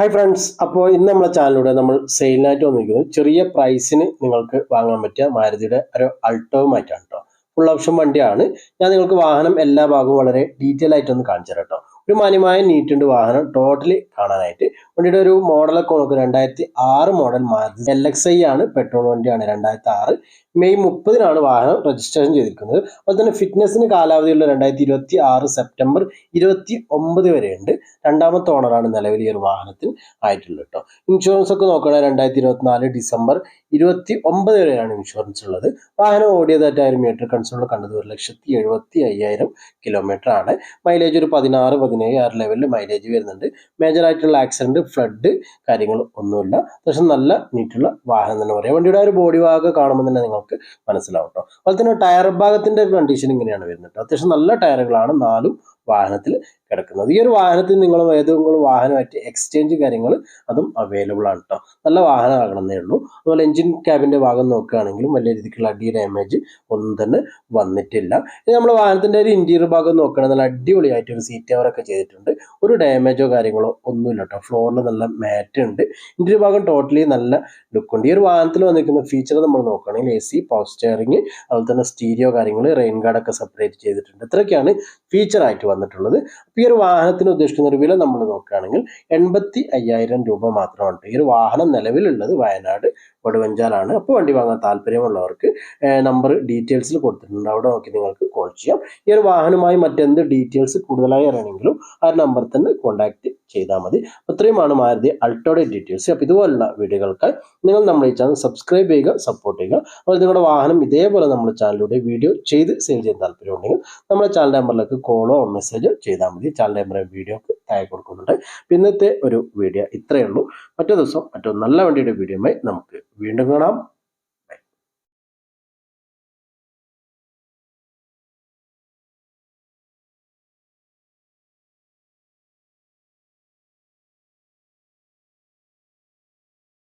Hi friends അപ്പോൾ ഇന്ന് നമ്മളെ ചാനലിലൂടെ നമ്മൾ സെയിലിനായിട്ട് വന്നിരിക്കുന്നത് ചെറിയ പ്രൈസിന് നിങ്ങൾക്ക് വാങ്ങാൻ പറ്റിയ മാരുതിയുടെ ഒരു മാറ്റാണ് കേട്ടോ ഫുൾ ഓപ്ഷൻ വണ്ടിയാണ്. ഞാൻ നിങ്ങൾക്ക് വാഹനം എല്ലാ ഭാഗവും വളരെ ഡീറ്റെയിൽ ആയിട്ട് ഒന്ന് കാണിച്ചു തരാം കേട്ടോ ഒരു മാന്യമായ നീറ്റുണ്ട് വാഹനം ടോട്ടലി കാണാനായിട്ട്. വണ്ടിയുടെ ഒരു മോഡലൊക്കെ നോക്കുക രണ്ടായിരത്തി ആറ് model Maruti. L X I ആണ് പെട്രോൾ വണ്ടിയാണ് രണ്ടായിരത്തി ആറ്. മെയ് മുപ്പതിനാണ് വാഹനം രജിസ്ട്രേഷൻ ചെയ്തിരിക്കുന്നത്. അതുപോലെ തന്നെ ഫിറ്റ്നസിന് കാലാവധിയുള്ള രണ്ടായിരത്തി ഇരുപത്തി ആറ് സെപ്റ്റംബർ ഇരുപത്തി ഒമ്പത് വരെയുണ്ട്. രണ്ടാമത്തെ ഓണറാണ് നിലവിൽ ഈ ഒരു വാഹനത്തിൽ ആയിട്ടുള്ളത് കേട്ടോ ഇൻഷുറൻസ് ഒക്കെ നോക്കുകയാണെങ്കിൽ രണ്ടായിരത്തി ഇരുപത്തിനാല് ഡിസംബർ ഇരുപത്തി ഒമ്പത് വരെയാണ് ഇൻഷുറൻസ് ഉള്ളത്. വാഹനം ഓടിയതായിട്ടായിരം മീറ്റർ കൺസോളിൽ കണ്ടത് ഒരു ലക്ഷത്തി എഴുപത്തി അയ്യായിരം കിലോമീറ്റർ ആണ്. മൈലേജ് ഒരു പതിനാറ് പതിനേഴ് ആ ലെവലിൽ മൈലേജ് വരുന്നുണ്ട്. മേജർ ആയിട്ടുള്ള ആക്സിഡന്റ് ഫ്ലഡ് കാര്യങ്ങൾ ഒന്നുമില്ല. പക്ഷെ നല്ല നീറ്റുള്ള വാഹനം തന്നെ പറയാം. വണ്ടിയുടെ ഒരു ബോഡി ഭാഗം കാണുമ്പോൾ തന്നെ നിങ്ങൾക്ക് മനസ്സിലാവും കേട്ടോ അതുപോലെ തന്നെ ടയർ ഭാഗത്തിന്റെ കണ്ടീഷൻ ഇങ്ങനെയാണ് വരുന്നത്. അത്യാവശ്യം നല്ല ടയറുകളാണ് നാലും വാഹനത്തിൽ കിടക്കുന്നത്. ഈ ഒരു വാഹനത്തിൽ നിങ്ങൾ ഏതെങ്കിലും വാഹനമായിട്ട് എക്സ്ചേഞ്ച് കാര്യങ്ങൾ അതും അവൈലബിൾ ആണ് കേട്ടോ നല്ല വാഹനമാകണമെന്നേ ഉള്ളൂ. അതുപോലെ എഞ്ചിൻ ക്യാബിന്റെ ഭാഗം നോക്കുകയാണെങ്കിലും വലിയ രീതിക്കുള്ള അടി ഡാമേജ് ഒന്നും തന്നെ വന്നിട്ടില്ല. ഇനി നമ്മൾ വാഹനത്തിന്റെ ഒരു ഇന്റീരിയർ ഭാഗം നോക്കുകയാണെങ്കിൽ നല്ല അടിപൊളിയായിട്ട് ഒരു സീറ്റ് കവറൊക്കെ ചെയ്തിട്ടുണ്ട്. ഒരു ഡാമേജോ കാര്യങ്ങളോ ഒന്നുമില്ല കേട്ടോ ഫ്ലോറിൽ നല്ല മാറ്റ് ഉണ്ട്. ഇന്റീരിയർ ഭാഗം ടോട്ടലി നല്ല ലുക്കുണ്ട് ഈ ഒരു വാഹനത്തിൽ വന്നിരിക്കുന്ന ഫീച്ചർ നമ്മൾ നോക്കുകയാണെങ്കിൽ എ സി പവർ സ്റ്റിയറിംഗ് അതുപോലെ തന്നെ സ്റ്റീരിയോ കാര്യങ്ങൾ റെയിൻ ഗാർഡൊക്കെ സെപ്പറേറ്റ് ചെയ്തിട്ടുണ്ട്. ഇത്രയൊക്കെയാണ് ഫീച്ചർ ആയിട്ട് വന്നിട്ടുള്ളത്. ഈ ഒരു വാഹനത്തിന് ഉദ്ദേശിക്കുന്ന ഒരു വില നമ്മൾ നോക്കുകയാണെങ്കിൽ എൺപത്തി അയ്യായിരം രൂപ മാത്രമാണ്. ഈ ഒരു വാഹനം നിലവിലുള്ളത് വയനാട് വടുവഞ്ചാലാണ് അപ്പോൾ വണ്ടി വാങ്ങാൻ താല്പര്യമുള്ളവർക്ക് നമ്പർ ഡീറ്റെയിൽസിൽ കൊടുത്തിട്ടുണ്ട്. അവിടെ നോക്കി നിങ്ങൾക്ക് കോൾ ചെയ്യാം. ഈ ഒരു വാഹനമായി മറ്റെന്ത് ഡീറ്റെയിൽസ് കൂടുതലായി അറിയണമെങ്കിലും ആ ഒരു തന്നെ കോൺടാക്ട് ചെയ്താൽ മതി. അത്രയുമാണ് മാരുതി അൾട്ടോയുടെ ഡീറ്റെയിൽസ്. അപ്പോൾ ഇതുപോലുള്ള വീഡിയോകൾക്ക് നിങ്ങൾ നമ്മുടെ ഈ ചാനൽ സബ്സ്ക്രൈബ് ചെയ്യുക സപ്പോർട്ട് ചെയ്യുക. അതുപോലെ നിങ്ങളുടെ വാഹനം ഇതേപോലെ നമ്മുടെ ചാനലിലൂടെ വീഡിയോ ചെയ്ത് സെയിൽ ചെയ്യാൻ താല്പര്യമുണ്ടെങ്കിൽ നമ്മുടെ ചാനൽ നമ്പറിലേക്ക് കോളോ മെസ്സേജോ ചെയ്താൽ മതി. ചാനൽ നമ്പർ വീഡിയോക്ക് താഴെ കൊടുക്കുന്നുണ്ട്. പിന്നത്തെ ഒരു വീഡിയോ ഇത്രയേ ഉള്ളൂ. മറ്റേ ദിവസം മറ്റൊരു നല്ല വണ്ടിയുടെ വീഡിയോയുമായി നമുക്ക് വീണ്ടും കാണാം.